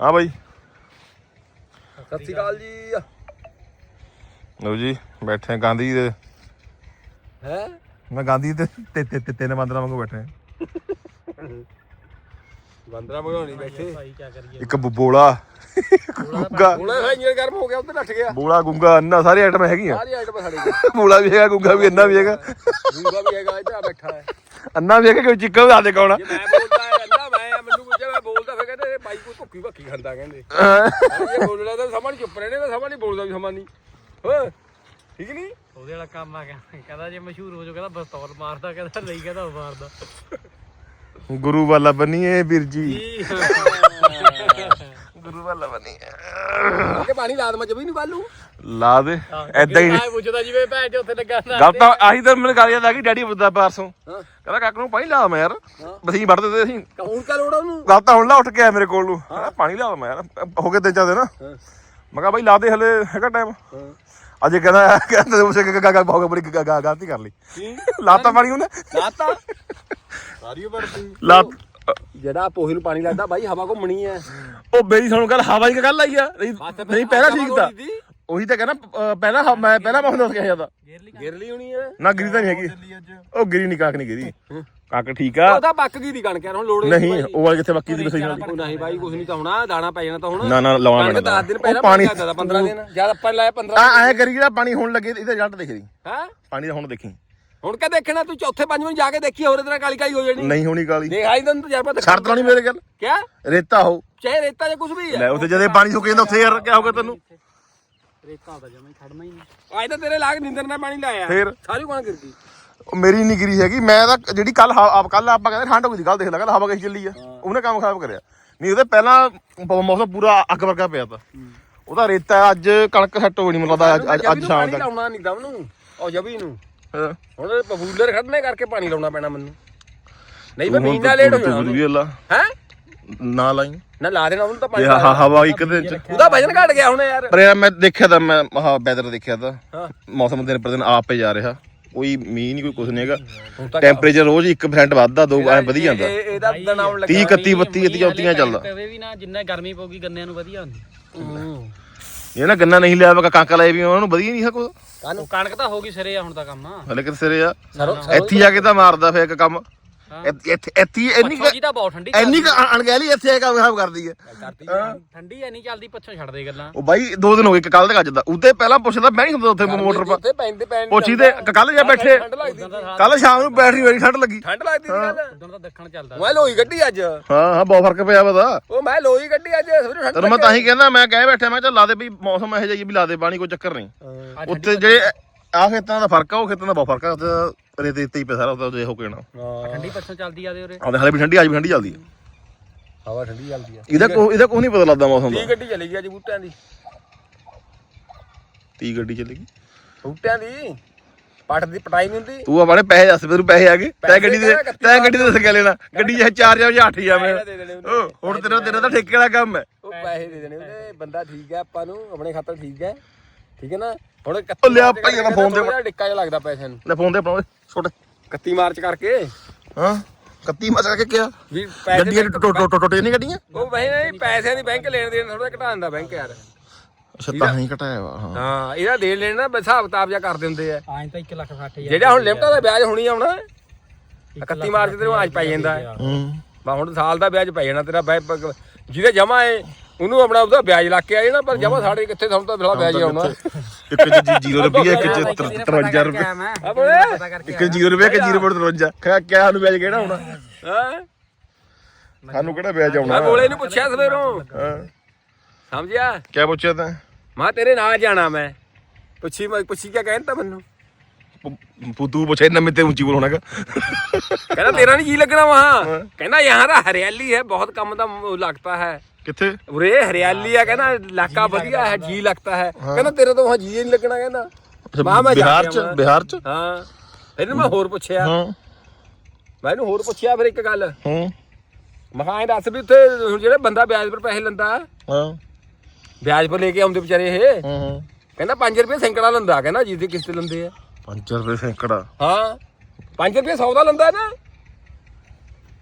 ਹਾਂ ਬਾਈ। ਸਤਿ ਸ਼੍ਰੀ ਅਕਾਲ ਜੀ। ਲਓ ਜੀ ਬੈਠੇ ਗਾਂਧੀ ਦੇ। ਹੈ? ਮੈਂ ਗਾਂਧੀ ਤੇ ਤੇ ਤੇ- ਤੇ ਤਿੰਨ ਬੰਦਰਾਂ ਵਾਂਗੂ ਬੈਠੇ। ਬੰਦਰਾ ਬੈਠੇ। ਭਾਈ ਕੀ ਕਰੀਏ? ਇੱਕ ਬੋਲਾ। ਗੁੰਗਾ। ਇਹ ਇੰਜਨ ਗਰਮ ਹੋ ਗਿਆ ਉੱਤੇ ਨੱਠ ਗਿਆ। ਬੋਲਾ ਗੁੰਗਾ ਅੰਨਾ ਸਾਰੇ ਆਈਟਮ ਹੈਗੀਆਂ। ਸਾਰੀ ਆਈਟਮ ਸਾਡੇ ਕੋਲ। ਬੋਲਾ ਵੀ ਹੈਗਾ ਗੁੰਗਾ ਵੀ ਅੰਨਾ ਵੀ ਹੈਗਾ। ਦੂਗਾ ਵੀ ਹੈਗਾ ਇੱਧਰ ਬੈਠਾ ਹੈ। ਅੰਨਾ ਵੀ ਹੈਗਾ ਕੋਈ ਚਿੱਕਾ ਵੀ ਦੇ ਕੌਣ ਆ। ਜੇ ਮੈਂ ਬੋਲਦਾ ਹੈ ਅੱਲਾ ਮੈਂ ਆ, ਮੈਨੂੰ ਪੁੱਛਿਆ ਮੈਂ ਬੋਲਦਾ ਬਾਈ ਕੋਈ ਭੁੱਕੀ ਭੱਕੀ ਖਾਂਦਾ ਕਹਿੰਦੇ। ਇਹ ਬੋਲਣਾ ਤਾਂ ਸਮਾਂ ਨਹੀਂ ਚੁੱਪ ਰਹਿਣੇ ਤਾਂ ਸਮਾਂ ਨਹੀਂ ਬੋਲਦਾ ਵੀ ਸਮਾਂ ਨਹੀਂ ਹੋ ਠੀਕ ਨਹੀਂ ਉਹਦੇ ਵਾਲਾ ਕੰਮ ਆ ਗਿਆ। ਕਹਿੰਦਾ ਜੇ ਮਸ਼ਹੂਰ ਹੋ ਜਾ ਕਹਿੰਦਾ ਬਸਤੌਰ ਮਾਰਦਾ ਕਹਿੰਦਾ ਨਹੀਂ ਕਹਿੰਦਾ ਉਹ ਮਾਰਦਾ। ਗੁਰੂ ਵਾਲਾ ਬਣੀਏ ਵੀਰ ਜੀ। ਗੁਰੂ ਵਾਲਾ ਬਣੀਏ ਕਿ ਪਾਣੀ ਲਾਦ ਮੈਂ ਜਬੀ ਨਹੀਂ ਬਾਲੂ? ਲਾ ਦੇ ਐਦਾਂ ਹੀ। ਆਏ ਪੁੱਛਦਾ ਜਿਵੇਂ ਭੈਣ ਚ ਉੱਥੇ ਲੱਗਾ ਨਾ ਗੱਲ ਤਾਂ ਆਹੀ ਤਾਂ ਮੈਨੂੰ ਗੱਲ ਯਾਦ ਆ ਗਈ ਡੈਡੀ ਬੁੱਧਾ ਪਾਰਸੋਂ। ਕਹਿੰਦਾ ਕਾਕ ਨੂੰ ਪਾਣੀ ਲਾ ਮੈਂ ਯਾਰ ਬਸੀਂ ਵੜਦੇ ਤੇ ਅਸੀਂ ਕੌਣ ਕਾ ਲੋੜਾ ਉਹਨੂੰ? ਗੱਲ ਤਾਂ ਹੁਣ ਲਾ ਉੱਠ ਕੇ ਆਇਆ ਮੇਰੇ ਕੋਲ ਨੂੰ। ਕਹਿੰਦਾ ਪਾਣੀ ਲਾ ਮੈਂ ਯਾਰ ਹੋ ਗਏ ਤਿੰਨ ਚਾਰ ਦਿਨ। ਮੈਂ ਕਿਹਾ ਬਾਈ ਲਾ ਦੇ ਹਲੇ ਹੈਗਾ ਟਾਈਮ ਹਾਂ। ਅਜੇ ਕਹਿੰਦਾ ਕਹਿੰਦਾ ਉਸੇ ਗਾ ਗਾ ਬਹੁਤ ਬੜੀ ਗਾ- ਗਾ- ਗਲਤੀ ਕਰ ਲਈ। ਲਾਤਾ ਪਾਣੀ ਉਹਨੇ। ਲਾਤਾ? ਸਾਰੀ ਵਰਤੀ ਲਾ ਜਿਹੜਾ ਪੋਹੇ ਨੂੰ ਪਾਣੀ ਲੱਗਦਾ ਬਾਈ ਹਵਾ ਘੁੰਮਣੀ ਹੈ ਉਹ ਮੇਰੀ ਸੁਣ ਗੱਲ ਹਵਾ ਦੀ ਗੱਲ ਆਈ ਆ। ਨਹੀਂ ਨਹੀਂ ਪਹਿਲਾਂ ਠੀਕ ਤਾਂ। ਉਹੀ ਤਾਂ ਕਹਿੰਦਾ ਪਹਿਲਾਂ ਹ- ਮੈਂ ਪਹਿਲਾਂ ਮੈਂ ਦੱਸ ਕੇ ਜਾਂਦਾ ਗਿਰ ਲਈ ਹੋਣੀ ਹੈ ਨਾ ਗਿਰੀ ਤਾਂ ਨਹੀਂ ਹੈਗੀ। ਉਹ ਗਿਰੀ ਨਹੀਂ ਕਾਕ ਨਹੀਂ ਗਿਰੀ। ਕਾਕ ਠੀਕ ਆ। ਉਹਦਾ ਬੱਕ ਗਈ ਦੀ ਕਣਕ ਯਾਰ ਹੁਣ ਲੋੜ ਨਹੀਂ ਉਹ ਵਾਲੀ ਕਿੱਥੇ ਬੱਕੀ ਦੀ ਬਸਈ ਨਾਲ ਉਹ ਨਹੀਂ ਬਾਈ ਕੁਝ ਨਹੀਂ ਤਾਂ ਹੋਣਾ ਦਾਣਾ ਪੈ ਜਾਣਾ ਤਾਂ ਹੁਣ। ਨਾ ਨਾ ਲਾਉਣਾ ਕਣਕ ਪੈਣਾ 10 ਦਿਨ ਉਹ ਪਹਿਲਾਂ ਪਾਣੀ ਪਾਣੀ ਦਾ 15 ਦਿਨ। ਜਦ ਆਪਾਂ ਲਾਇਆ 15 ਆ ਐ ਕਰੀ ਜਿਹੜਾ ਪਾਣੀ ਹੁਣ ਲੱਗੇ ਇਹਦੇ ਜੱਟ ਦੇਖ। ਰਹੀ ਹੈ? ਪਾਣੀ ਦਾ ਹੁਣ ਦੇਖੀ। ਹੁਣ ਕਾ ਦੇਖਣਾ ਤੂੰ ਚੌਥੇ ਪੰਜਵੇਂ ਜਾ ਕੇ ਦੇਖੀ ਹੋਰ ਤਰ੍ਹਾਂ ਕਾਲੀ ਕਾਲੀ ਹੋ ਜਾਣੀ। ਨਹੀਂ ਹੋਣੀ ਕਾਲੀ। ਦੇਖ ਆਈ ਤੈਨੂੰ ਤਜਰਬਾ ਦਿਖਾ ਸ਼ਰਤ ਨਹੀਂ ਮੇਰੇ ਗੱਲ। ਕਿਆ? ਰੇਤਾ ਹੋ। ਚਾਹੇ ਰੇਤਾ ਜਾਂ ਕੁਝ ਵੀ ਲੈ ਹੈ ਉੱਥੇ ਜਦੇ ਪਾਣੀ ਸੁੱਕ ਜਾਂਦਾ ਉੱਥੇ ਯਾਰ ਕਿਆ ਹੋਗਾ ਤੈਨੂੰ? ਰੇਤਾ ਦਾ ਜਮਾ ਹੀ ਖੜਨਾ ਹੀ ਨਹੀਂ ਅੱਜ ਤਾਂ ਤੇਰੇ ਲਾਗ ਨਿੰਦਰ ਨਾਲ ਪਾਣੀ ਲਾਇਆ। ਫੇਰ? ਸਾਰੀ ਕਣ ਗਿਰ ਗਈ ਉਹ ਮੇਰੀ ਨਹੀਂ ਗਿਰੀ ਹੈਗੀ ਮੈਂ ਤਾਂ ਜਿਹੜੀ ਕੱਲ ਕੱਲ ਆਪਾਂ ਕਹਿੰਦੇ ਠੰਡ ਹੋ ਗਈ ਸੀ ਕੱਲ ਦੇਖ ਲੈ ਕੱਲ ਹਵਾ ਕਹੀ ਚੱਲੀ ਆ। ਉਹਨੇ ਕੰਮ ਖਰਾਬ ਕਰਿਆ। ਨਹੀਂ ਉਹਦੇ ਪਹਿਲਾਂ ਮੌਸਮ ਪੂਰਾ ਅੱਗ ਵਰਗਾ ਪਿਆ ਤਾ। ਉਹਦਾ ਰੇਤਾ ਅੱਜ ਕਣਕ ਸੈੱਟ ਹੋ ਨਹੀਂ ਮੈਨੂੰ ਲੱਗਦਾ ਅੱਜ- ਅੱਜ ਸ਼ਾਮ ਤੱਕ। ਲਾਉਣਾ ਨਹੀਂ ਦਮ ਨੂੰ ਉਹ ਜਬੀ ਨੂੰ। ਹਾਂ। ਹੁਣ ਪਪੂਲਰ ਖੜਨੇ ਕਰਕੇ ਪਾਣੀ ਲਾਉਣਾ ਪੈਣਾ ਮੈਨੂੰ। ਨਹੀਂ ਮੈਂ ਮਹੀਨਾ ਲੇਟ ਹੋ ਜਾਣਾ ਅੱਲਾ ਹੈ? ਨਾ ਲਾਈ। ਨਾ ਲਾ ਦੇਣਾ ਉਹਨੂੰ ਤਾਂ ਪਾਣੀ ਇਹ ਹ- ਹਵਾ ਇੱਕ ਦਿਨ ਚ। ਉਹਦਾ ਵਜਨ ਘਟ ਗਿਆ ਹੁਣ ਯਾਰ। ਪਰ ਯਾਰ ਮੈਂ ਦੇਖਿਆ ਤਾਂ ਮੈਂ ਆਹ ਵੈਦਰ ਦੇਖਿਆ ਤਾਂ। ਹਾਂ। ਮੌਸਮ ਦਿਨ ਪਰ ਦਿਨ ਆਪੇ ਜਾ ਰਿਹਾ। ਕੋਈ ਮੀਂਹ ਨਹੀਂ ਕੋਈ ਕੁਝ ਨਹੀਂ ਹੁਣ ਹੈਗਾ ਤਾਂ ਟੈਂਪਰੇਚਰ ਰੋਜ਼ 1% ਵੱਧਦਾ ਦੋ ਐ ਵਧੀ ਜਾਂਦਾ। ਇਹ- ਇਹਦਾ ਦਿਨ ਆਉਣ 30 ਲੱਗਾ 31 32 32 34 ਚੱਲਦਾ। ਪਵੇ ਵੀ ਨਾ ਜਿੰਨਾ ਗਰਮੀ ਪਊਗੀ ਗੰਨਿਆਂ ਨੂੰ ਵਧੀਆ ਹੁੰਦੀ। ਹੂੰ। ਇਹ ਨਾ ਗੰਨਾ ਨਹੀਂ ਲਿਆ ਵਾ ਕਾਂਕਾ ਲਾਏ ਵੀ ਉਹਨਾਂ ਨੂੰ ਵਧੀਆ ਨਹੀਂ ਸਕੋ ਕਾਹਨੂੰ ਉਹ ਕਣਕ ਤਾਂ ਹੋ ਗਈ ਸਿਰੇ ਆ ਹੁਣ ਤਾਂ ਕੰਮ। ਹਲੇ ਕਿਤੇ ਸਿਰੇ ਆ। ਸਰੋਂ ਇੱਥੇ ਜਾ ਕੇ ਤਾਂ ਮਾਰਦਾ ਫੇਰ ਇੱਕ ਕੰਮ। ਹਾਂ। ਇੱਥੇ ਇੱਥੇ- ਇੰਨੀ ਕੁ- ਜੀ ਤਾਂ ਬਹੁਤ ਠੰਡੀ ਇੰਨੀ ਕੁ ਅਣ- ਅਣਗਹਿਲੀ ਇੱਥੇ ਆ ਕੰਮ ਖਰਾਬ ਕਰਦੀ ਹੈ। ਠੰਡੀ ਐ ਨਹੀਂ ਚੱਲਦੀ ਪੱਛੋਂ ਛੱਡ ਦੇ ਗੱਲਾਂ। ਉਹ ਬਾਈ ਦੋ ਦਿਨ ਹੋ ਗਏ ਕੱਲ ਤੇ ਅੱਜ ਦਾ ਉੱਤੇ ਪਹਿਲਾਂ ਪੁੱਛਦਾ ਮੈਂ ਨਹੀਂ ਹੁੰਦਾ ਉੱਥੇ ਮੋਟਰ ਪਾ ਉੱਥੇ ਪੈਂਦੇ ਪੈਣ ਪੁੱਛੀ ਤੇ ਕੱਲ ਜੇ ਬੈਠੇ। ਠੰਡ ਲੱਗਦੀ ਸੀ। ਕੱਲ ਸ਼ਾਮ ਨੂੰ ਬੈਟਰੀ ਮੇਰੀ ਠੰਡ ਲੱਗੀ। ਠੰਡ ਲੱਗਦੀ ਸੀ ਕੱਲ ਉਦੋਂ ਤਾਂ ਦੱਖਣ ਚੱਲਦਾ ਮੈਂ ਲੋਈ ਗੱਡੀ ਅੱਜ। ਹਾਂ ਹਾਂ ਬਹੁਤ ਫ਼ਰਕ ਪਿਆ ਪਤਾ ਉਹ ਮੈਂ ਲੋਈ ਗੱਡੀ ਅੱਜ ਸਵੇਰੇ ਠੰਡ ਤੈਨੂੰ ਮੈਂ ਤਾਂ ਹੀ ਕਹਿੰਦਾ ਮੈਂ ਕਹਿ ਬੈਠਾ ਮੈਂ ਚੱਲ ਲਾ ਦੇ ਵੀ ਮੌਸਮ ਇਹੋ ਜਿਹਾ ਹੀ ਵੀ ਲਾ ਦੇ ਪਾਣੀ ਕੋਈ ਚੱਕਰ ਨਹੀਂ। ਉੱਤੇ ਜਿਹੜੇ ਆ ਖੇਤਾਂ ਦਾ ਫ਼ਰਕ ਆ ਉਹ ਖੇਤਾਂ ਦਾ ਬਹੁਤ ਫ਼ਰਕ ਆ ਉੱਥੇ ਰੇਤੇ ਤੇ ਹੀ ਪਿਆ ਸਾਰਾ ਉੱਤੇ ਹੋ ਕੇ ਨਾ ਠੰਡੀ ਪੱਛੋਂ ਚੱਲਦੀ ਆਦੇ ਉਰੇ। ਆਉਂਦੇ ਹਲੇ ਵੀ ਠੰਡੀ ਅੱਜ ਵੀ ਠੰਡੀ ਚੱਲਦੀ ਆ। ਹਵਾ ਠੰਡੀ ਚੱਲਦੀ ਆ। ਇਹਦਾ ਕੋ ਇਹਦਾ ਕੋਈ ਨਹੀਂ ਪਤਾ ਲੱਗਦਾ ਮੌਸਮ ਦਾ। ਤੀ ਗੱਡੀ ਚਲੀ ਗਈ ਅੱਜ ਬੂਟਿਆਂ ਦੀ। 30 ਗੱਡੀ ਚੱਲੇਗੀ ਬੂਟਿਆਂ ਦੀ? ਪੱਟ ਦੀ ਪਟਾਈ ਨਹੀਂ ਹੁੰਦੀ? ਤੂੰ ਆਪਣੇ ਪੈਸੇ ਦੱਸ ਮੈਨੂੰ ਪੈਸੇ ਆ ਗਏ। ਤੈ ਗੱਡੀ ਦੇ ਤੈ ਗੱਡੀ ਦੇ ਦੱਸ ਕੇ ਲੈਣਾ। ਗੱਡੀ ਜੇ 4 ਜਾਂ 8 ਜਾਵੇਂ ਪੈਸੇ ਦੇ ਦੇਣੇ ਉਹਨੇ। ਉਹ ਹੁਣ ਤੇਰਾ ਤੇਰਾ ਤਾਂ ਠੇਕੇ ਵਾਲਾ ਕੰਮ ਹੈ। ਉਹ ਪੈਸੇ ਦੇ ਦੇਣੇ ਉਹਨੇ ਬੰਦਾ ਠੀਕ ਹੈ ਆਪਾਂ ਨੂੰ ਆਪਣੇ ਖਾਤਰ ਠੀਕ ਹੈ। ਠੀਕ ਹੈ ਨਾ? ਹੁਣ ਉਹ ਲਿਆ ਭਾਈ ਇਹਦਾ ਫੋਨ ਤੇ- ਤੇ ਡਿੱਕਾ ਜਿਹਾ ਲੱਗਦਾ ਪੈਸਿਆਂ ਨੂੰ ਲੈ ਫੋਨ ਤੇ ਆਪਣਾ ਛੋਟੇ। 31 ਮਾਰਚ ਕਰਕੇ? ਹਾਂ 31 ਮਸਾ ਕੇ ਕਿਹਾ ਵੀ ਪੈਸੇ ਗੱਡੀਆਂ ਟੁੱਟ ਟੁੱਟ ਟੁੱਟ ਨਹੀਂ ਗੱਡੀਆਂ? ਉਹ ਵਹੀ ਨਹੀਂ ਪੈਸਿਆਂ ਦੀ ਬੈਂਕ ਲੈਣ ਦੇਣ ਥੋੜਾ ਘਟਾ ਦਿੰਦਾ ਬੈਂਕ ਯਾਰ। ਅੱਛਾ ਤਾਂ ਹੀ ਘਟਾਇਆ ਵਾ ਹਾਂ। ਹਾਂ ਇਹਦਾ ਦੇਣ ਲੈਣ ਨਾ ਹਿਸਾਬ ਕਿਤਾਬ ਜਿਹਾ ਕਰਦੇ ਹੁੰਦੇ ਆ। ਆਏ ਤਾਂ 1 ਲੱਖ 60 ਹਜ਼ਾਰ ਜਿਹੜਾ ਹੁਣ ਲਿਮਟਾਂ ਦਾ ਵਿਆਜ ਹੋਣੀ ਆਉਣਾ 31 ਮਾਰਚ ਤੇ ਅੱਜ ਪੈ ਜਾਂਦਾ। ਹੈ। ਹੂੰ ਬਾ ਹੁਣ ਸਾਲ ਦਾ ਵਿਆਜ ਪੈ ਜਾਣਾ ਤੇਰਾ ਜਿਹਦੇ ਜਮਾ ਹੈ ਉਹਨੂੰ ਆਪਣਾ ਉਹਦਾ ਵਿਆਜ ਲੱਗ ਕੇ ਆ ਜਾਣਾ ਪਰ ਜਮਾ ਸਾਡੇ ਕਿੱਥੇ ਸਾਨੂੰ ਤਾਂ ਵਿਆਜ ਆਉਣਾ। ਇੱਕ ਚ 0 ਰੁਪਏ ਇੱਕ ਚ 53 ਰੁਪਏ। ਆ ਬੋਲੇ ਪਤਾ ਕਰਕੇ ਇੱਕ 0 ਰੁਪਏ ਇੱਕ 0.53 ਕਿਆ ਕਿਆ ਸਾਨੂੰ ਵਿਆਜ ਕਿਹੜਾ ਆਉਣਾ? ਹਾਂ? ਸਾਨੂੰ ਕਿਹੜਾ ਵਿਆਜ ਆਉਣਾ? ਮੈਂ ਬੋਲੇ ਨੂੰ ਪੁੱਛਿਆ ਸਵੇਰੋਂ ਹਾਂ। ਸਮਝਿਆ? ਕਿਆ ਪੁੱਛਿਆ ਤੈਂ? ਮੈਂ ਤੇਰੇ ਨਾਲ ਜਾਣਾ ਮੈਂ। ਪੁੱਛੀ ਮੈਂ ਪੁੱਛੀ ਕਿਆ ਕਹਿੰਦਾ ਮੈਨੂੰ? ਤੂੰ ਪੁੱਛੇ ਨਵੇਂ ਤੇ ਉੱਚੀ ਬੋਲਣਾਗਾ ਕਹਿੰਦਾ ਤੇਰਾ ਨਹੀਂ ਜੀ ਲੱਗਣਾ ਵਹਾਂ ਕਹਿੰਦਾ ਯਹਾਂ ਦਾ ਹਰਿਆਲੀ ਹੈ ਬਹੁਤ ਕੰਮ ਦਾ ਮ- ਲੱਗता है ਕਿੱਥੇ? ਉਰੇ ਹਰਿਆਲੀ ਹੈ ਕਹਿੰਦਾ ਇਲਾਕਾ ਵਧੀਆ ਹੈ ਜੀ ਲੱਗता है ਕਹਿੰਦਾ ਤੇਰੇ ਤੋਂ ਵਹਾਂ ਜੀ ਹੀ ਨਹੀਂ ਲੱਗਣਾ ਕਹਿੰਦਾ। ਮੈਂ ਜਾ ਬਿਹਾਰ ਚ? ਆਵਾਂ। ਬਿਹਾਰ ਚ? ਹਾਂ। ਫਿਰ ਇਹਨੂੰ ਮੈਂ ਹੋਰ ਪੁੱਛਿਆ। ਹਾਂ। ਮੈਂ ਇਹਨੂੰ ਹੋਰ ਪੁੱਛਿਆ ਫਿਰ ਇੱਕ ਗੱਲ। ਹੂੰ। ਮੈਂ ਕਿਹਾ ਐਂ ਦੱਸ ਵੀ ਉੱਥੇ ਹੁਣ ਜਿਹੜੇ ਬੰਦਾ ਵਿਆਜ ਪਰ ਪੈਸੇ ਲੈਂਦਾ ਹਾਂ। ਵਿਆਜ ਪਰ ਲੈ ਕੇ ਆਉਂਦੇ ਵਿਚਾਰੇ ਇਹ। ਹੂੰ ਹੂੰ। ਕਹਿੰਦਾ 5 ਰੁਪਏ ਸੈਂਕੜਾ ਲੈਂਦਾ ਕਹਿੰਦਾ ਜਿਹਦੀ ਕਿਸ਼ਤ ਲੈਂਦੇ ਆ। 5 ਰੁਪਏ ਸੈਂਕੜਾ? ਹਾਂ। 5 ਰੁਪਏ 100 ਦਾ ਲੈਂਦਾ ਨਾ।